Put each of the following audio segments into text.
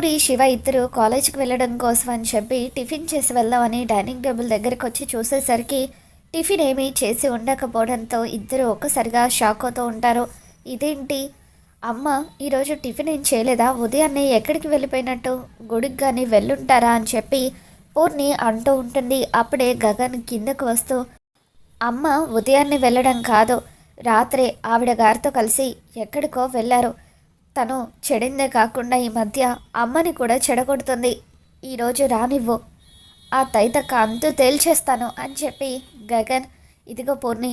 పూరి శివ ఇద్దరు కాలేజ్కి వెళ్ళడం కోసం అని చెప్పి టిఫిన్ చేసి వెళ్దామని డైనింగ్ టేబుల్ దగ్గరికి వచ్చి చూసేసరికి టిఫిన్ ఏమీ చేసి ఉండకపోవడంతో ఇద్దరు ఒక్కసారిగా షాక్ అవుతూ ఉంటారు. ఇదేంటి? అమ్మ ఈరోజు టిఫిన్ ఏం చేయలేదా? ఉదయాన్నే ఎక్కడికి వెళ్ళిపోయినట్టు? గుడికి కానీ వెళ్ళుంటారా అని చెప్పి పూర్ణి అంటూ ఉంటుంది. అప్పుడే గగన్ కిందకు వస్తూ అమ్మ ఉదయాన్నే వెళ్ళడం కాదు. రాత్రే ఆవిడ గారితో కలిసి ఎక్కడికో వెళ్ళారు. తను చెడిందే కాకుండా ఈ మధ్య అమ్మని కూడా చెడగొడుతుంది. ఈరోజు రానివ్వు. ఆ తైతక్క అంతూ తేల్చేస్తాను అని చెప్పి గగన్ ఇదిగో పూర్ణి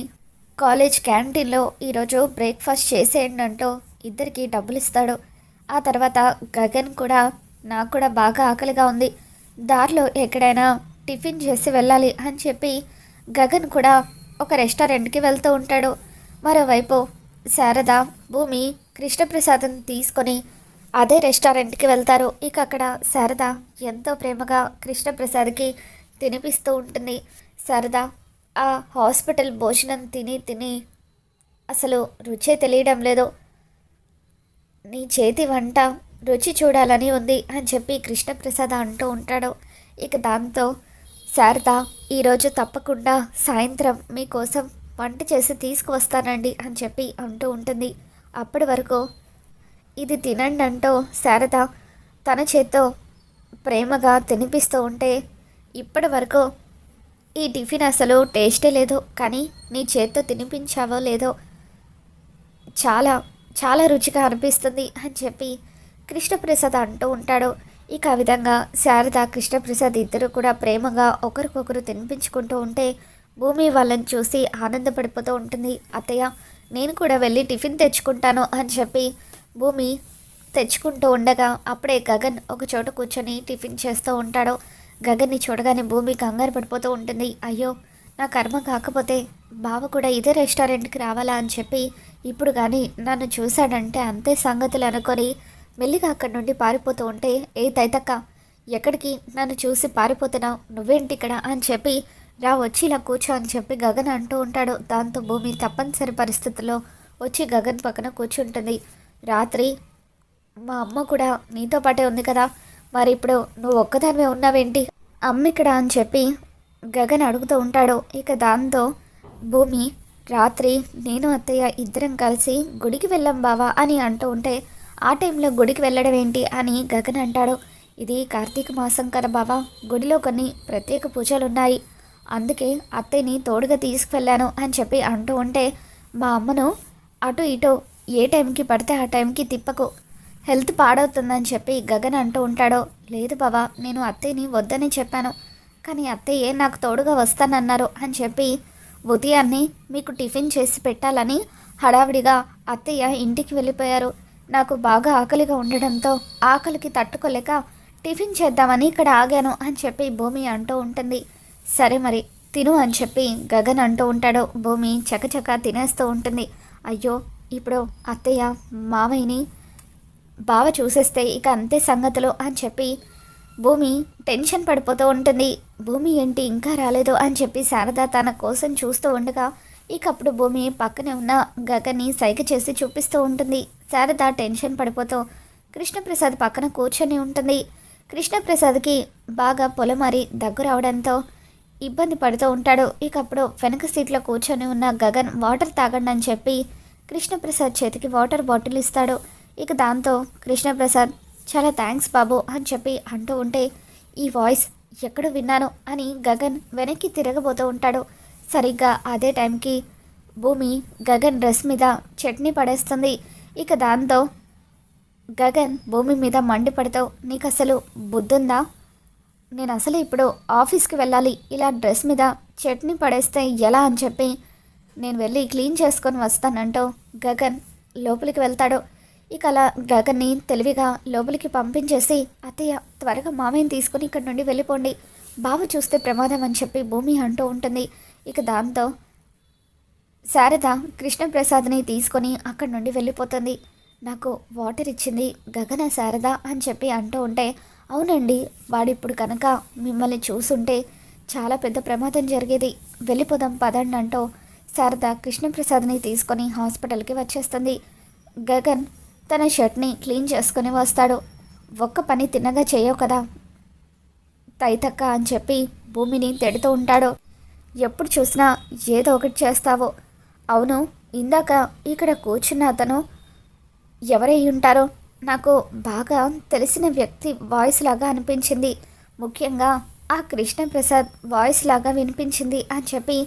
కాలేజ్ క్యాంటీన్లో ఈరోజు బ్రేక్ఫాస్ట్ చేసేయండి అంటూ ఇద్దరికి డబ్బులు ఇస్తాడు ఆ తర్వాత గగన్ కూడా నాకు కూడా బాగా ఆకలిగా ఉంది. దారిలో ఎక్కడైనా టిఫిన్ చేసి వెళ్ళాలి అని చెప్పి గగన్ కూడా ఒక రెస్టారెంట్కి వెళ్తూ ఉంటాడు. మరోవైపు శారద భూమి కృష్ణప్రసాదం తీసుకొని అదే రెస్టారెంట్కి వెళ్తారు. ఇక అక్కడ శారద ఎంతో ప్రేమగా కృష్ణప్రసాద్కి తినిపిస్తూ ఉంటుంది. శారద ఆ హాస్పిటల్ భోజనం తిని తిని అసలు రుచే తెలియడం లేదు. నీ చేతి వంట రుచి చూడాలని ఉంది అని చెప్పి కృష్ణప్రసాద్ అంటూ ఉంటాడు. ఇక దాంతో శారద ఈరోజు తప్పకుండా సాయంత్రం మీకోసం వంట చేసి తీసుకువస్తానండి అని చెప్పి అంటూ ఉంటుంది. అప్పటి వరకు ఇది తినండి అంటూ శారద తన చేత్తో ప్రేమగా తినిపిస్తూ ఉంటే ఇప్పటి వరకు ఈ టిఫిన్ అసలు టేస్టే లేదు. కానీ నీ చేత్తో తినిపించావో లేదో చాలా చాలా రుచిగా అనిపిస్తుంది అని చెప్పి కృష్ణప్రసాద్ అంటూ ఉంటాడు. ఇక ఆ విధంగా శారద కృష్ణప్రసాద్ ఇద్దరు కూడా ప్రేమగా ఒకరికొకరు తినిపించుకుంటూ ఉంటే భూమి వాళ్ళని చూసి ఆనందపడిపోతూ ఉంటుంది. అత్తయ్య నేను కూడా వెళ్ళి టిఫిన్ తెచ్చుకుంటాను అని చెప్పి భూమి తెచ్చుకుంటూ ఉండగా అప్పుడే గగన్ ఒక చోట కూర్చొని టిఫిన్ చేస్తూ ఉంటాడు. గగన్ని చూడగానే భూమి కంగారు పడిపోతూ ఉంటుంది. అయ్యో నా కర్మ కాకపోతే బావ కూడా ఇదే రెస్టారెంట్కి రావాలా అని చెప్పి ఇప్పుడు కానీ నన్ను చూశాడంటే అంతే సంగతులు అనుకొని మెల్లిగా అక్కడి నుండి పారిపోతూ ఉంటే ఏ తైతక్క ఎక్కడికి నన్ను చూసి పారిపోతున్నావు? నువ్వేంటి ఇక్కడ? అని చెప్పి రా వచ్చి ఇలా కూర్చో అని చెప్పి గగన్ అంటూ ఉంటాడు. దాంతో భూమి తప్పనిసరి పరిస్థితుల్లో వచ్చి గగన్ పక్కన కూర్చుంటుంది. రాత్రి మా అమ్మ కూడా నీతో పాటే ఉంది కదా. మరి ఇప్పుడు నువ్వు ఒక్కదానివే ఉన్నావేంటి? అమ్మ ఇక్కడ అని చెప్పి గగన్ అడుగుతూ ఉంటాడు. ఇక దాంతో భూమి రాత్రి నేను అత్తయ్య ఇద్దరం కలిసి గుడికి వెళ్ళాం బావా అని అంటూ ఉంటే ఆ టైంలో గుడికి వెళ్ళడం ఏంటి అని గగన్ అంటాడు. ఇది కార్తీక మాసం కదా బావా. గుడిలో కొన్ని ప్రత్యేక పూజలు ఉన్నాయి. అందుకే అత్తయ్యని తోడుగా తీసుకువెళ్ళాను అని చెప్పి అంటూ ఉంటే మా అమ్మను అటు ఇటు ఏ టైంకి పడితే ఆ టైంకి తిప్పకు. హెల్త్ పాడవుతుందని చెప్పి గగన్ అంటూ ఉంటాడో. లేదు బావా నేను అత్తయ్యని వద్దని చెప్పాను. కానీ అత్తయ్యే నాకు తోడుగా వస్తానన్నారు అని చెప్పి ఉదయాన్నే మీకు టిఫిన్ చేసి పెట్టాలని హడావిడిగా అత్తయ్య ఇంటికి వెళ్ళిపోయారు. నాకు బాగా ఆకలిగా ఉండడంతో ఆకలికి తట్టుకోలేక టిఫిన్ చేద్దామని ఇక్కడ ఆగాను అని చెప్పి భూమి అంటూ ఉంటుంది. సరే మరి తిను అని చెప్పి గగన్ అంటూ ఉంటాడు. భూమి చకచక తినేస్తూ ఉంటుంది. అయ్యో ఇప్పుడు అత్తయ్య మామయ్యని బావ చూసేస్తే ఇక అంతే సంగతులు అని చెప్పి భూమి టెన్షన్ పడిపోతూ ఉంటుంది. భూమి ఏంటి ఇంకా రాలేదు అని చెప్పి శారద తన కోసం చూస్తూ ఉండగా ఇక అప్పుడు భూమి పక్కనే ఉన్న గగన్ని సైగ చేసి చూపిస్తూ ఉంటుంది. శారద టెన్షన్ పడిపోతూ కృష్ణప్రసాద్ పక్కన కూర్చొని ఉంటుంది. కృష్ణప్రసాద్కి బాగా పొలమారి దగ్గు రావడంతో ఇబ్బంది పడుతూ ఉంటాడు. ఇక అప్పుడు వెనక సీట్లో కూర్చొని ఉన్న గగన్ వాటర్ తాగండి అని చెప్పి కృష్ణప్రసాద్ చేతికి వాటర్ బాటిల్ ఇస్తాడు. ఇక దాంతో కృష్ణప్రసాద్ చాలా థ్యాంక్స్ బాబు అని చెప్పి అంటూ ఉంటే ఈ వాయిస్ ఎక్కడో విన్నాను అని గగన్ వెనక్కి తిరగబోతూ ఉంటాడు. సరిగ్గా అదే టైంకి భూమి గగన్ డ్రెస్ మీద చట్నీ పడేస్తుంది. ఇక దాంతో గగన్ భూమి మీద మండిపడతావు నీకు అసలు బుద్ధుందా? నేను అసలు ఇప్పుడు ఆఫీస్కి వెళ్ళాలి. ఇలా డ్రెస్ మీద చట్నీ పడేస్తే ఎలా అని చెప్పి నేను వెళ్ళి క్లీన్ చేసుకొని వస్తానంటూ గగన్ లోపలికి వెళ్తాడు. ఇక అలా గగన్ని తెలివిగా లోపలికి పంపించేసి అత్తయ్య త్వరగా మామయ్యని తీసుకుని ఇక్కడి నుండి వెళ్ళిపోండి. బావ చూస్తే ప్రమాదం అని చెప్పి భూమి అంటూ ఉంటుంది. ఇక దాంతో శారద కృష్ణప్రసాద్ని తీసుకొని అక్కడి నుండి వెళ్ళిపోతుంది. నాకు వాటర్ ఇచ్చింది గగన శారద అని చెప్పి అంటూ ఉంటే అవునండి వాడిప్పుడు కనుక మిమ్మల్ని చూసుంటే చాలా పెద్ద ప్రమాదం జరిగేది. వెళ్ళిపోదాం పదండి అంటూ శారద కృష్ణప్రసాద్ని తీసుకొని హాస్పిటల్కి వచ్చేస్తుంది. గగన్ తన షర్ట్ని క్లీన్ చేసుకొని వస్తాడు. ఒక్క పని తిన్నగా చేయవు కదా? తైతక్క అని చెప్పి భూమిని తిడుతూ ఉంటాడు. ఎప్పుడు చూసినా ఏదో ఒకటి చేస్తావో. అవును ఇందాక ఇక్కడ కూర్చున్న అతను ఎవరై ఉంటారో? నాకు బాగా తెలిసిన వ్యక్తి వాయిస్ లాగా అనిపించింది. ముఖ్యంగా ఆ కృష్ణప్రసాద్ వాయిస్ లాగా వినిపించింది అని చెప్పి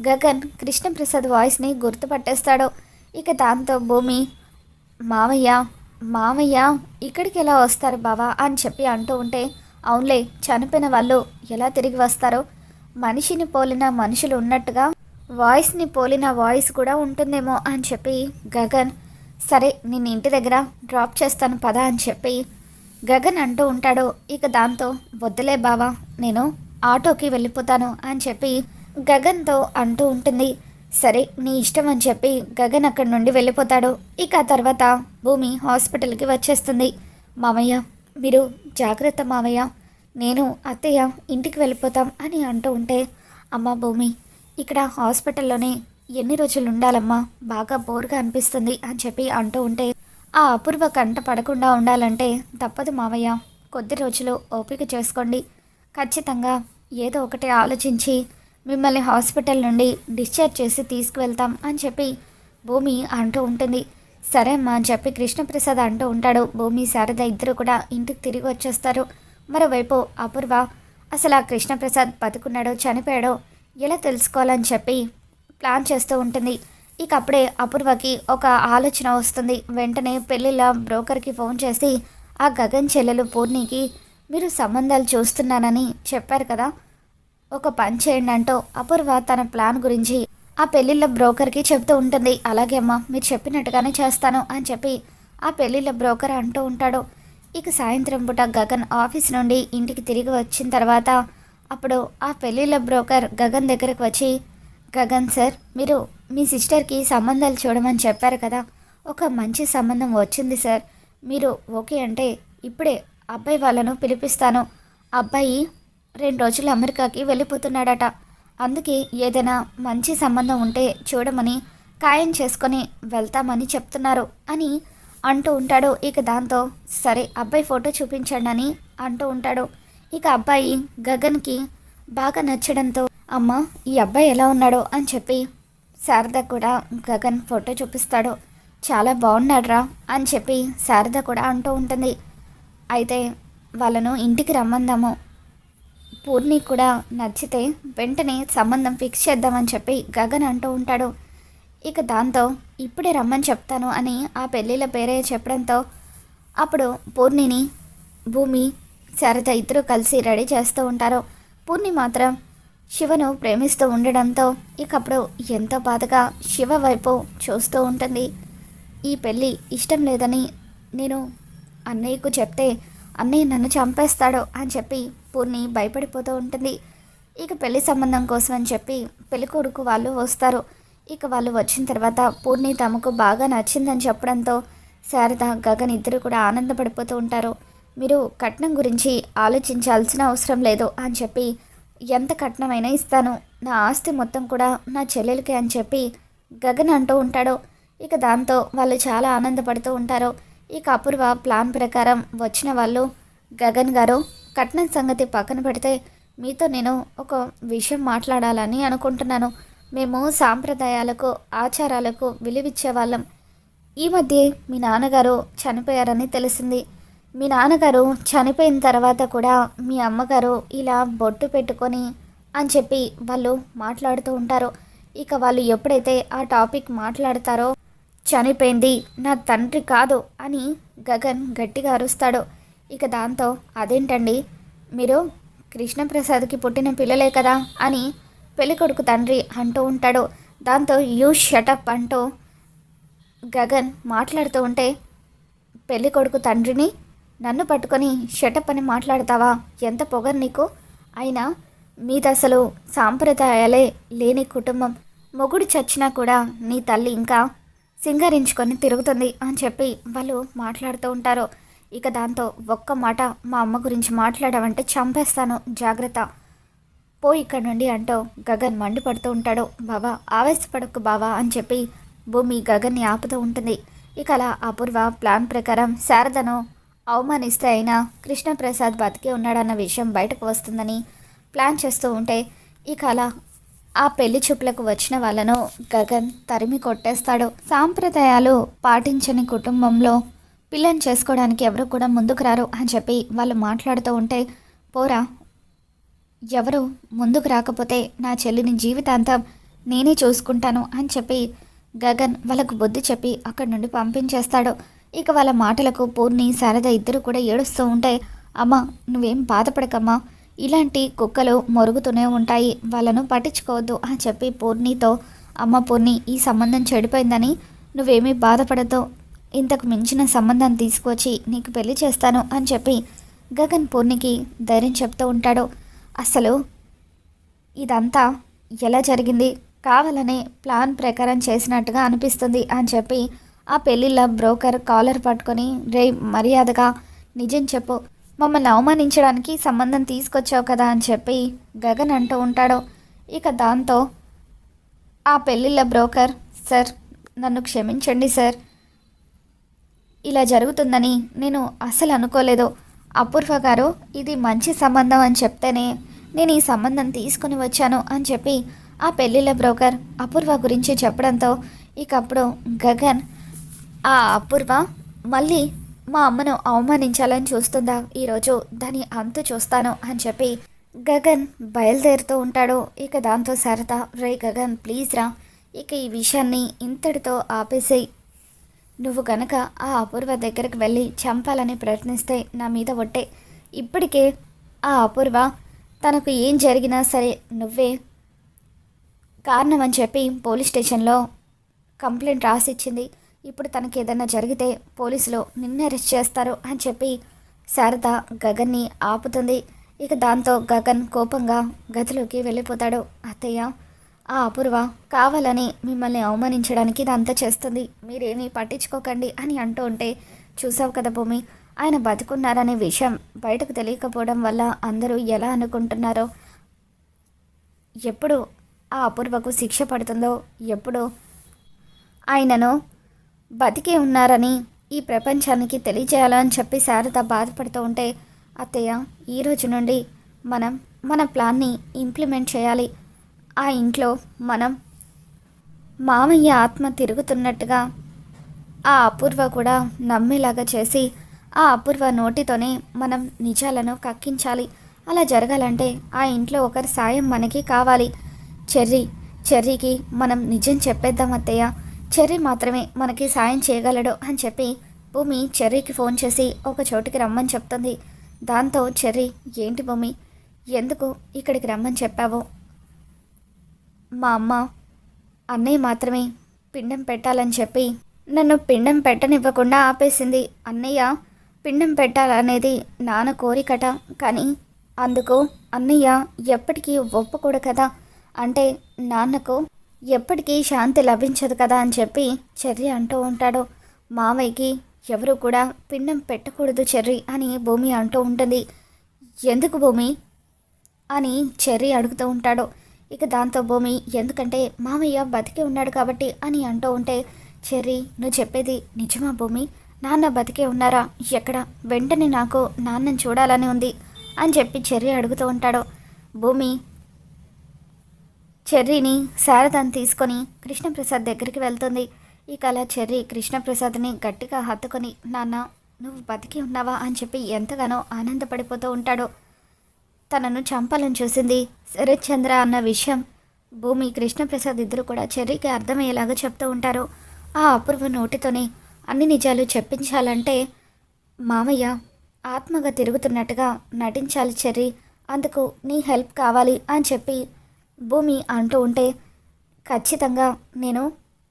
గగన్ కృష్ణప్రసాద్ వాయిస్ని గుర్తుపట్టేస్తాడు. ఇక దాంతో భూమి మావయ్య మావయ్య ఇక్కడికి ఎలా వస్తారు బావా? అని చెప్పి అంటూ ఉంటే అవునులే చనిపోయిన వాళ్ళు ఎలా తిరిగి వస్తారో? మనిషిని పోలిన మనుషులు ఉన్నట్టుగా వాయిస్ని పోలిన వాయిస్ కూడా ఉంటుందేమో అని చెప్పి గగన్ సరే నేను ఇంటి దగ్గర డ్రాప్ చేస్తాను పదా అని చెప్పి గగన్ అంటూ ఉంటాడు. ఇక దాంతో వద్దులే బావా నేను ఆటోకి వెళ్ళిపోతాను అని చెప్పి గగన్తో అంటూ ఉంటుంది. సరే నీ ఇష్టం అని చెప్పి గగన్ అక్కడి నుండి వెళ్ళిపోతాడు. ఇక ఆ తర్వాత భూమి హాస్పిటల్కి వచ్చేస్తుంది. మామయ్య మీరు జాగ్రత్త మామయ్య నేను అత్తయ్య ఇంటికి వెళ్ళిపోతాం అని అంటూ ఉంటే అమ్మ భూమి ఇక్కడ హాస్పిటల్లోనే ఎన్ని రోజులు ఉండాలమ్మా బాగా బోర్గా అనిపిస్తుంది అని చెప్పి అంటూ ఉంటే ఆ అపూర్వ కంట పడకుండా ఉండాలంటే తప్పదు మావయ్య. కొద్ది రోజులు ఓపిక చేసుకోండి. ఖచ్చితంగా ఏదో ఒకటి ఆలోచించి మిమ్మల్ని హాస్పిటల్ నుండి డిశ్చార్జ్ చేసి తీసుకువెళ్తాం అని చెప్పి భూమి అంటూ ఉంటుంది. సరే అమ్మా అని చెప్పి కృష్ణప్రసాద్ అంటూ ఉంటాడు. భూమి శారద ఇద్దరు కూడా ఇంటికి తిరిగి వచ్చేస్తారు. మరోవైపు అపూర్వ అసలు ఆ కృష్ణప్రసాద్ బతుకున్నాడో చనిపోయాడో ఎలా తెలుసుకోవాలని చెప్పి ప్లాన్ చేస్తూ ఉంటుంది. ఇక అప్పుడే అపూర్వకి ఒక ఆలోచన వస్తుంది. వెంటనే పెళ్ళిళ్ళ బ్రోకర్కి ఫోన్ చేసి ఆ గగన్ చెల్లెలు పూర్ణికి మీరు సంబంధాలు చూస్తున్నానని చెప్పారు కదా? ఒక పని చేయండి అంటూ అపూర్వ తన ప్లాన్ గురించి ఆ పెళ్ళిళ్ళ బ్రోకర్కి చెప్తూ ఉంటుంది. అలాగే అమ్మా మీరు చెప్పినట్టుగానే చేస్తాను అని చెప్పి ఆ పెళ్ళిళ్ళ బ్రోకర్ అంటూ ఉంటాడు. ఇక సాయంత్రం పూట గగన్ ఆఫీస్ నుండి ఇంటికి తిరిగి వచ్చిన తర్వాత అప్పుడు ఆ పెళ్ళిళ్ళ బ్రోకర్ గగన్ దగ్గరకు వచ్చి గగన్ సార్ మీరు మీ సిస్టర్కి సంబంధాలు చూడమని చెప్పారు కదా. ఒక మంచి సంబంధం వచ్చింది సార్. మీరు ఓకే అంటే ఇప్పుడే అబ్బాయి వాళ్ళను పిలిపిస్తాను. అబ్బాయి రెండు రోజులు అమెరికాకి వెళ్ళిపోతున్నాడట. అందుకే ఏదైనా మంచి సంబంధం ఉంటే చూడమని ఖాయం చేసుకొని వెళ్తామని చెప్తున్నారు అని అంటూ ఉంటాడు. ఇక దాంతో సరే అబ్బాయి ఫోటో చూపించండి అని అంటూ ఉంటాడు. ఇక అబ్బాయి గగన్కి బాగా నచ్చడంతో అమ్మ ఈ అబ్బాయి ఎలా ఉన్నాడో అని చెప్పి శారద కూడా గగన్ ఫోటో చూపిస్తాడు. చాలా బాగున్నాడ్రా అని చెప్పి శారద కూడా అంటూ ఉంటుంది. అయితే వాళ్ళను ఇంటికి రమ్మందాము. పూర్ణి కూడా నచ్చితే వెంటనే సంబంధం ఫిక్స్ చేద్దామని చెప్పి గగన్ అంటూ ఉంటాడు. ఇక దాంతో ఇప్పుడే రమ్మని చెప్తాను అని ఆ పెళ్ళిళ్ళ పేరే చెప్పడంతో అప్పుడు పూర్ణిని భూమి శారద ఇద్దరు కలిసి రెడీ చేస్తూ ఉంటారు. పూర్ణి మాత్రం శివను ప్రేమిస్తూ ఉండడంతో ఇకప్పుడు ఎంతో బాధగా శివ వైపు చూస్తూ ఉంటుంది. ఈ పెళ్ళి ఇష్టం లేదని నేను అన్నయ్యకు చెప్తే అన్నయ్య నన్ను చంపేస్తాడు అని చెప్పి పూర్ణి భయపడిపోతూ ఉంటుంది. ఇక పెళ్ళి సంబంధం కోసం అని చెప్పి పెళ్ళి కొడుకు వాళ్ళు వస్తారు. ఇక వాళ్ళు వచ్చిన తర్వాత పూర్ణి తమకు బాగా నచ్చిందని చెప్పడంతో శారద గగన్ ఇద్దరు కూడా ఆనందపడిపోతూ ఉంటారు. మీరు కట్నం గురించి ఆలోచించాల్సిన అవసరం లేదు అని చెప్పి ఎంత కట్నమైనా ఇస్తాను. నా ఆస్తి మొత్తం కూడా నా చెల్లెలకి అని చెప్పి గగన్ అంటూ ఉంటాడు. ఇక దాంతో వాళ్ళు చాలా ఆనందపడుతూ ఉంటారు. ఇక అపూర్వ ప్లాన్ ప్రకారం వచ్చిన వాళ్ళు గగన్ గారు కట్నం సంగతి పక్కన పెడితే మీతో నేను ఒక విషయం మాట్లాడాలని అనుకుంటున్నాను. మేము సాంప్రదాయాలకు ఆచారాలకు విలువిచ్చే వాళ్ళం ఈ మధ్య మీ నాన్నగారు చనిపోయారని తెలిసింది. మీ నాన్నగారు చనిపోయిన తర్వాత కూడా మీ అమ్మగారు ఇలా బొట్టు పెట్టుకొని అని చెప్పి వాళ్ళు మాట్లాడుతూ ఉంటారు. ఇక వాళ్ళు ఎప్పుడైతే ఆ టాపిక్ మాట్లాడతారో చనిపోయింది నా తండ్రి కాదు అని గగన్ గట్టిగా అరుస్తాడు. ఇక దాంతో అదేంటండి? మీరు కృష్ణప్రసాద్కి పుట్టిన పిల్లలే కదా అని పెళ్ళికొడుకు తండ్రి అంటూ ఉంటాడు. దాంతో యూ షటప్ అంటూ గగన్ మాట్లాడుతూ ఉంటే పెళ్ళికొడుకు తండ్రిని నన్ను పట్టుకొని షటప్ అని మాట్లాడతావా? ఎంత పొగరు నీకు? అయినా మీదసలు సాంప్రదాయాలే లేని కుటుంబం. మొగుడు చచ్చినా కూడా నీ తల్లి ఇంకా సింగరించుకొని తిరుగుతుంది అని చెప్పి వాళ్ళు మాట్లాడుతూ ఉంటారు. ఇక దాంతో ఒక్క మాట మా అమ్మ గురించి మాట్లాడమంటే చంపేస్తాను జాగ్రత్త. పో ఇక్కడ నుండి అంటూ గగన్ మండిపడుతూ ఉంటాడు. బావా ఆవేశపడకు బావా అని చెప్పి భూమి గగన్ని ఆపుతూ ఉంటుంది. ఇక అలా అపూర్వ ప్లాన్ ప్రకారం శారదను అవమానిస్తే అయినా కృష్ణప్రసాద్ బతికే ఉన్నాడన్న విషయం బయటకు వస్తుందని ప్లాన్ చేస్తూ ఉంటే ఇక అలా ఆ పెళ్ళి చూపులకు వచ్చిన వాళ్ళను గగన్ తరిమి కొట్టేస్తాడు. సాంప్రదాయాలు పాటించని కుటుంబంలో పిల్లని చేసుకోవడానికి ఎవరు కూడా ముందుకు రారు అని చెప్పి వాళ్ళు మాట్లాడుతూ ఉంటే పోరా ఎవరు ముందుకు రాకపోతే నా చెల్లిని జీవితాంతం నేనే చూసుకుంటాను అని చెప్పి గగన్ వాళ్ళకు బుద్ధి చెప్పి అక్కడి నుండి పంపించేస్తాడు. ఇక వాళ్ళ మాటలకు పూర్ణి శారద ఇద్దరు కూడా ఏడుస్తూ ఉంటే అమ్మ నువ్వేం బాధపడకమ్మా. ఇలాంటి కుక్కలు మొరుగుతూనే ఉంటాయి. వాళ్ళను పట్టించుకోవద్దు అని చెప్పి పూర్ణితో అమ్మ పూర్ణి ఈ సంబంధం చెడిపోయిందని నువ్వేమీ బాధపడద్దు. ఇంతకు మించిన సంబంధం తీసుకొచ్చి నీకు పెళ్ళి చేస్తాను అని చెప్పి గగన్ పూర్ణికి ధైర్యం చెప్తూ ఉంటాడు. అసలు ఇదంతా ఎలా జరిగింది? కావాలనే ప్లాన్ ప్రకారం చేసినట్టుగా అనిపిస్తుంది అని చెప్పి ఆ పెళ్ళిళ్ళ బ్రోకర్ కాలర్ పట్టుకొని రే మర్యాదగా నిజం చెప్పు. మమ్మల్ని అవమానించడానికి సంబంధం తీసుకొచ్చావు కదా అని చెప్పి గగన్ అంటూ ఉంటాడు. ఇక దాంతో ఆ పెళ్ళిళ్ళ బ్రోకర్ సార్ నన్ను క్షమించండి సార్. ఇలా జరుగుతుందని నేను అసలు అనుకోలేదు. అపూర్వ గారు ఇది మంచి సంబంధం అని చెప్తేనే నేను ఈ సంబంధం తీసుకుని వచ్చాను అని చెప్పి ఆ పెళ్ళిళ్ళ బ్రోకర్ అపూర్వ గురించి చెప్పడంతో ఇకప్పుడు గగన్ ఆ అపూర్వ మళ్ళీ మా అమ్మను అవమానించాలని చూస్తుందా? ఈరోజు దాని అంతు చూస్తాను అని చెప్పి గగన్ బయలుదేరుతూ ఉంటాడు. ఇక దాంతో సరదా రే గగన్ ప్లీజ్ రా. ఇక ఈ విషయాన్ని ఇంతటితో ఆపేసేయి. నువ్వు గనక ఆ అపూర్వ దగ్గరికి వెళ్ళి చంపాలని ప్రయత్నిస్తే నా మీద ఒట్టే. ఇప్పటికే ఆ అపూర్వ తనకు ఏం జరిగినా సరే నువ్వే కారణం అని చెప్పి పోలీస్ స్టేషన్లో కంప్లైంట్ రాసిచ్చింది. ఇప్పుడు తనకి ఏదైనా జరిగితే పోలీసులు నిన్న అరెస్ట్ చేస్తారు అని చెప్పి శారద గగన్ని ఆపుతుంది. ఇక దాంతో గగన్ కోపంగా గదిలోకి వెళ్ళిపోతాడు. అత్తయ్య ఆ అపూర్వ కావాలని మిమ్మల్ని అవమానించడానికి ఇదంతా చేస్తుంది. మీరేమీ పట్టించుకోకండి అని అంటూ ఉంటే చూసావు కదా భూమి ఆయన బతుకున్నారనే విషయం బయటకు తెలియకపోవడం వల్ల అందరూ ఎలా అనుకుంటున్నారో? ఎప్పుడు ఆ అపూర్వకు శిక్ష పడుతుందో ఎప్పుడు ఆయనను బతికే ఉన్నారని ఈ ప్రపంచానికి తెలియజేయాలని చెప్పి శారద బాధపడుతూ ఉంటే అత్తయ్య ఈ రోజు నుండి మనం మన ప్లాన్ని ఇంప్లిమెంట్ చేయాలి. ఆ ఇంట్లో మనం మామయ్య ఆత్మ తిరుగుతున్నట్టుగా ఆ అపూర్వ కూడా నమ్మేలాగా చేసి ఆ అపూర్వ నోటితోనే మనం నిజాలను కక్కించాలి. అలా జరగాలంటే ఆ ఇంట్లో ఒకరి సాయం మనకి కావాలి. చెర్రీ చెర్రీకి మనం నిజం చెప్పేద్దాం అత్తయ్య. చెర్రీ మాత్రమే మనకి సాయం చేయగలడు అని చెప్పి భూమి చెర్రీకి ఫోన్ చేసి ఒక చోటుకి రమ్మని చెప్తుంది. దాంతో చెర్రీ ఏంటి భూమి? ఎందుకు ఇక్కడికి రమ్మని చెప్పావు? మా అమ్మ అన్నయ్య మాత్రమే పిండం పెట్టాలని చెప్పి నన్ను పిండం పెట్టనివ్వకుండా ఆపేసింది. అన్నయ్య పిండం పెట్టాలనేది నాన్న కోరికట. కానీ అందుకు అన్నయ్య ఎప్పటికీ ఒప్పుకోడు కదా. అంటే నాన్నకు ఎప్పటికీ శాంతి లభించదు కదా అని చెప్పి చెర్రి అంటూ ఉంటాడు. మామయ్యకి ఎవరు కూడా పిండం పెట్టకూడదు చెర్రి అని భూమి అంటూ ఉంటుంది. ఎందుకు భూమి? అని చెర్రి అడుగుతూ ఉంటాడు. ఇక దాంతో భూమి ఎందుకంటే మామయ్య బతికే ఉన్నాడు కాబట్టి అని అంటూ ఉంటే చెర్రి నువ్వు చెప్పేది నిజమా భూమి? నాన్న బతికే ఉన్నారా? ఎక్కడ? వెంటనే నాకు నాన్నని చూడాలని ఉంది అని చెప్పి చెర్రి అడుగుతూ ఉంటాడు. భూమి చెర్రీని శారదాన్ని తీసుకొని కృష్ణప్రసాద్ దగ్గరికి వెళ్తుంది. ఇక అలా చెర్రీ కృష్ణప్రసాద్ని గట్టిగా హత్తుకొని నాన్న నువ్వు బతికి ఉన్నావా? అని చెప్పి ఎంతగానో ఆనందపడిపోతూ ఉంటాడు. తనను చంపాలని చూసింది శరత్ చంద్ర అన్న విషయం భూమి కృష్ణప్రసాద్ ఇద్దరు కూడా చెర్రీకి అర్థమయ్యేలాగా చెప్తూ ఉంటారు. ఆ అపూర్వ నోటితోనే అన్ని నిజాలు చెప్పించాలంటే మామయ్య ఆత్మగా తిరుగుతున్నట్టుగా నటించాలి చెర్రీ అందుకు నీ హెల్ప్ కావాలి అని చెప్పి భూమి అంటూ ఉంటే ఖచ్చితంగా నేను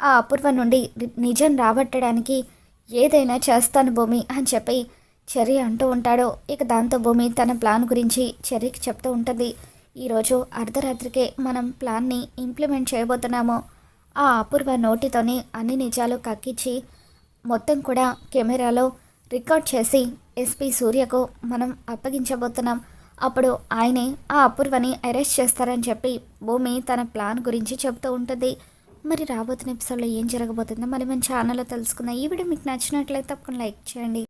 ఆ అపూర్వ నుండి నిజం రాబట్టడానికి ఏదైనా చేస్తాను భూమి అని చెప్పి చెర్రి అంటూ ఉంటాడు. ఇక దాంతో భూమి తన ప్లాన్ గురించి చెర్రీకి చెప్తూ ఉంటుంది. ఈరోజు అర్ధరాత్రికే మనం ప్లాన్ని ఇంప్లిమెంట్ చేయబోతున్నాము. ఆ అపూర్వ నోటితోనే అన్ని నిజాలు కక్కించి మొత్తం కూడా కెమెరాలో రికార్డ్ చేసి ఎస్పీ సూర్యకు మనం అప్పగించబోతున్నాం. అప్పుడు ఆయనే ఆ అపూర్వని అరెస్ట్ చేస్తారని చెప్పి భూమి తన ప్లాన్ గురించి చెప్తూ ఉంటుంది. మరి రాబోతున్న ఎపిసోడ్లో ఏం జరగబోతుందో మరి మన ఛానల్లో తెలుసుకుందాం. ఈ వీడియో మీకు నచ్చినట్లయితే తప్పకుండా లైక్ చేయండి.